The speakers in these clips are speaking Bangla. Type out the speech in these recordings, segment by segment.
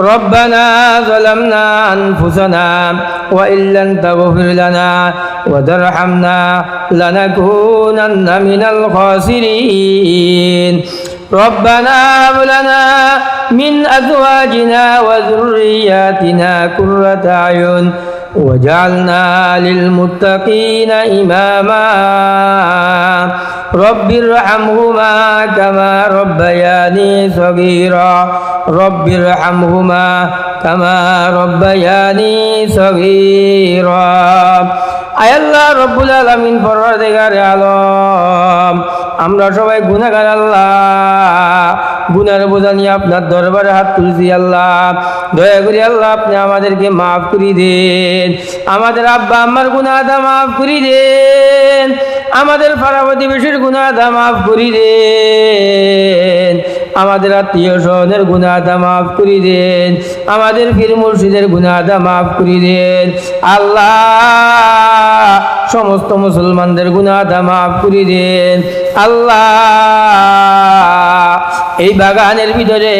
ربنا ظلمنا أنفسنا وإن لم تغفر لنا وترحمنا لنكونن من الخاسرين. ربنا هب لنا من أزواجنا وذرياتنا قرة أعين وجعلنا للمتقين إماما. رب ارحمهما كما ربياني صغيرا رب ارحمهما كما ربياني صغيرا আয় আল্লাহ রব্বুল আলমিন পরওয়ারদিগার আলম আমরা সবাই গুনাহগার আল্লাহ। গুনার বোঝা নিয়ে আপনার দরবারে হাত তুলছি আল্লাহ। দয়া করে আল্লাহ, আপনি আমাদেরকে মাফ করে দেন। আমাদের আব্বা আম্মার গুনাহটা মাফ করে দেন। আমাদের পাড়া প্রতিবেশীর গুনাহটা মাফ করি দেন। আমাদের আত্মীয় স্বজনের গুনাহটা মাফ করে দেন। আমাদের পীর মুর্শিদের গুনাহটা মাফ করে দেন। আল্লাহ সমস্ত মুসলমানদের গুনাহটা মাফ করে দেন। আল্লাহ, এই বাগানের ভিতরে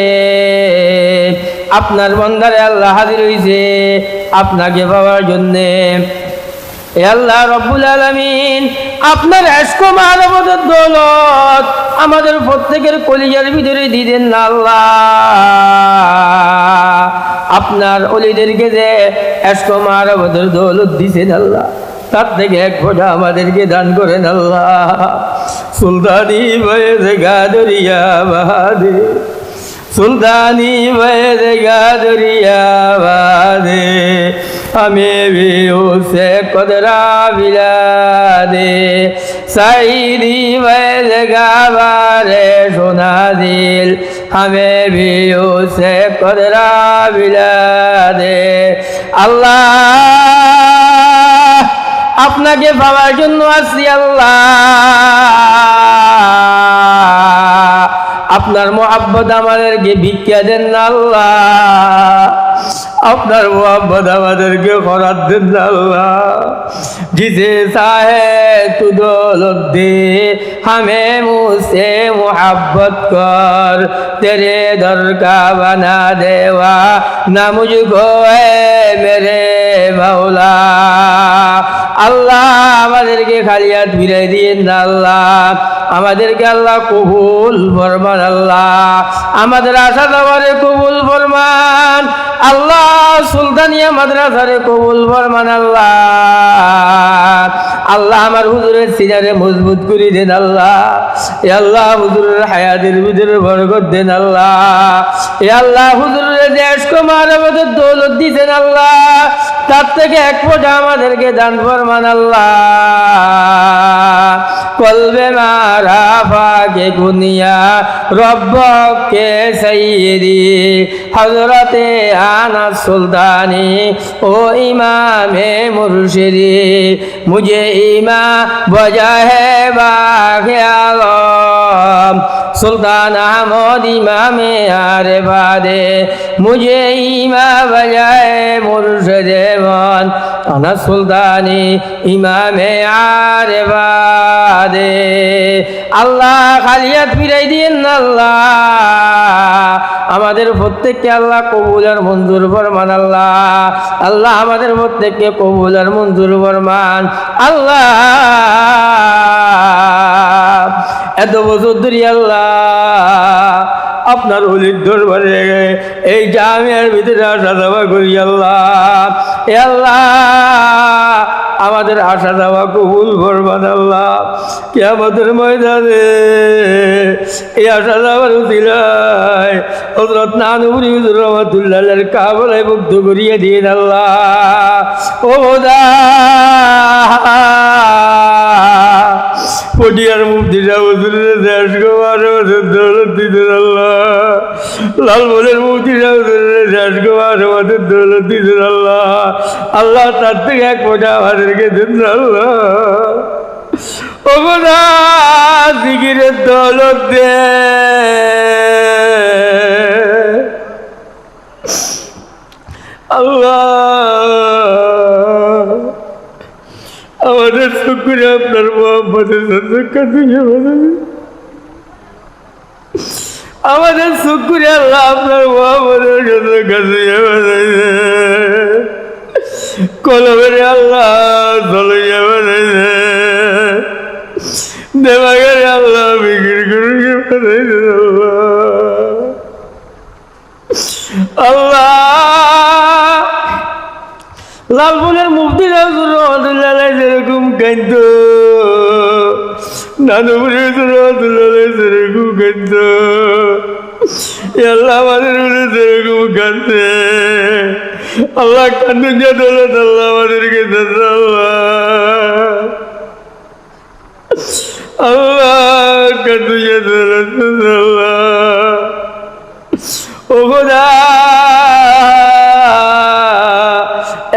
আপনার বন্দারে আল্লাহ হাজির হয়েছে আপনাকে পাওয়ার জন্যে। আল্লাহ রব্বুল আলমিন, আপনার এসকো মানবতের দৌলত আমাদের প্রত্যেকের কলিজার ভিতরে দিতেন না আল্লাহ। আপনার অলিদেরকে যে এসকো মানবতের দৌলত দিছেন আল্লাহ। তার থেকে এক ফোঁটা আমাদেরকে দান করেন আল্লাহ। সুলতানি বয়ের গাদরিয়া বাহাদে সুলতানি বয়ের গাদরিয়া বাহাদে আমি বি উসে কদরা বিলাদে সাইরি বয়ের গাবারে সোনা দিল, আমি বি উসে কদরা বিরাদে। আল্লাহ আপনাকে পাওয়ার জন্য আসি আল্লাহ। আপনার মোহাব্বত আমাদেরকে ভিক্ষা দেন না আল্লাহ। আপনার মোহাম্মদ আমাদেরকে খরাত দেন আল্লাহ। জিসে সাহে তু দে হামে মুসে মোহাব্বত কর। তেরে দরকা বানা দেওয়া, না মুঝকো মেরে মৌলা আল্লাহ আমাদেরকে খালিয়াত ফিরাই দিন না আল্লাহ। আমাদেরকে আল্লাহ কবুল ফরমান আল্লাহ। আমাদের আশা দেওয়ারে কবুল ফরমান। আল্লাহ সুলতানিয়া মাদ্রাসারে কবুল ফরমান আল্লাহ। আল্লাহ আমার হুজুরের সিনারে মজবুত করে দেন আল্লাহ। এ আল্লাহ হুজুরের হায়াতের ভিতরে বরকত দেন আল্লাহ। এ আল্লাহ হুজুরের দেশ কুমার দৌলত দিছেন আল্লাহ। তার থেকে এক ফোঁটা আমাদেরকে দান ফরমান আল্লাহ। কলবে মারা ফাকে গুনিয়া, রব্বকে সৈয়দি হজরতে আনা সুলতানি, ও ইমামে মুর্শিদি। মুঝে ইমা বজা হে বাঘ সুলতান আহমদ ইমামে হারে বাদে মুঝে ইমা বজায় মুরুষ দেবন আনা সুলতানি ইমামে আরে বাদে। আল্লাহ খালিয়াত ফিরাই দিন আল্লাহ। আমাদের প্রত্যেককে আল্লাহ কবুল আর মঞ্জুর বরমান আল্লাহ। আল্লাহ আমাদের প্রত্যেককে কবুল আর মঞ্জুর বরমান আল্লাহ। এত বছর ধরে আল্লাহ আপনার অলির দরবারে এই জামিয়ার ভিতরে আসা যাওয়া করি, আল্লাহ। আল্লাহ, আমাদের আশা যাওয়া কবুল করবান, আল্লাহ। কে আমাদের ময়দানে এই আশা যাওয়ার উচিলায় হজরত নানুরি হুজুর রহমতুল্লাহ কাবলায় মুগ্ধ করিয়ে দিন আল্লাহ। ও দা লালমনের মুক্তিটা হুজুরের দেশ কুমার আমাদের দৌলত দিতেন আল্লাহ আল্লাহ তার থেকে এক ফোটা আমাদেরকে দিন আল্লাহ ওগোনা জিগিরের দৌলত দে। আমাদের শুক্রে আপনার মোহাম্মদের সদস্য দিয়ে আমাদের শুক্রিয়া আল্লাহ আপনার মোহাম্মদের কাছে কলমের আল্লাহ চলে বানাইছে দেবাগের আল্লাহ বিক্রি করে আল্লাহ লালপুরের মুফতি রহমতুল্লাহ যেরকম কান্ত রহমতুল্লাহ যেরকম কান্ত আল্লাহ আমাদের উপরে যেরকম কান্দে আল্লাহ কান্দুন যে দৌলত আল্লাহ আমাদেরকে আল্লাহ। কান্দুন যে দৌলত আল্লাহ। ও খোদা,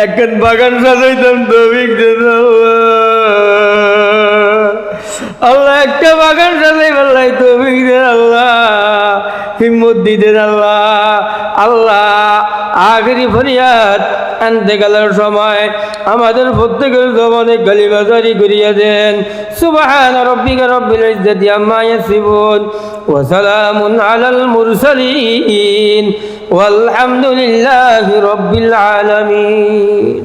একখান বাগান সাজাইতাম তবিক আল্লাহ হিম্মত দিতেন আল্লাহ আল্লাহ আখরি ফরিয়াদ আনতে গেলার সময় আমাদের প্রত্যেকের জমানে গালিবাজারি করিয়া দেন সুবহান রব্বিকা রব্বিল ইজ্জাতি আম্মা ইয়াসিফুন ওয়া সালামুন আলাল মুরসালিন والحمد لله رب العالمين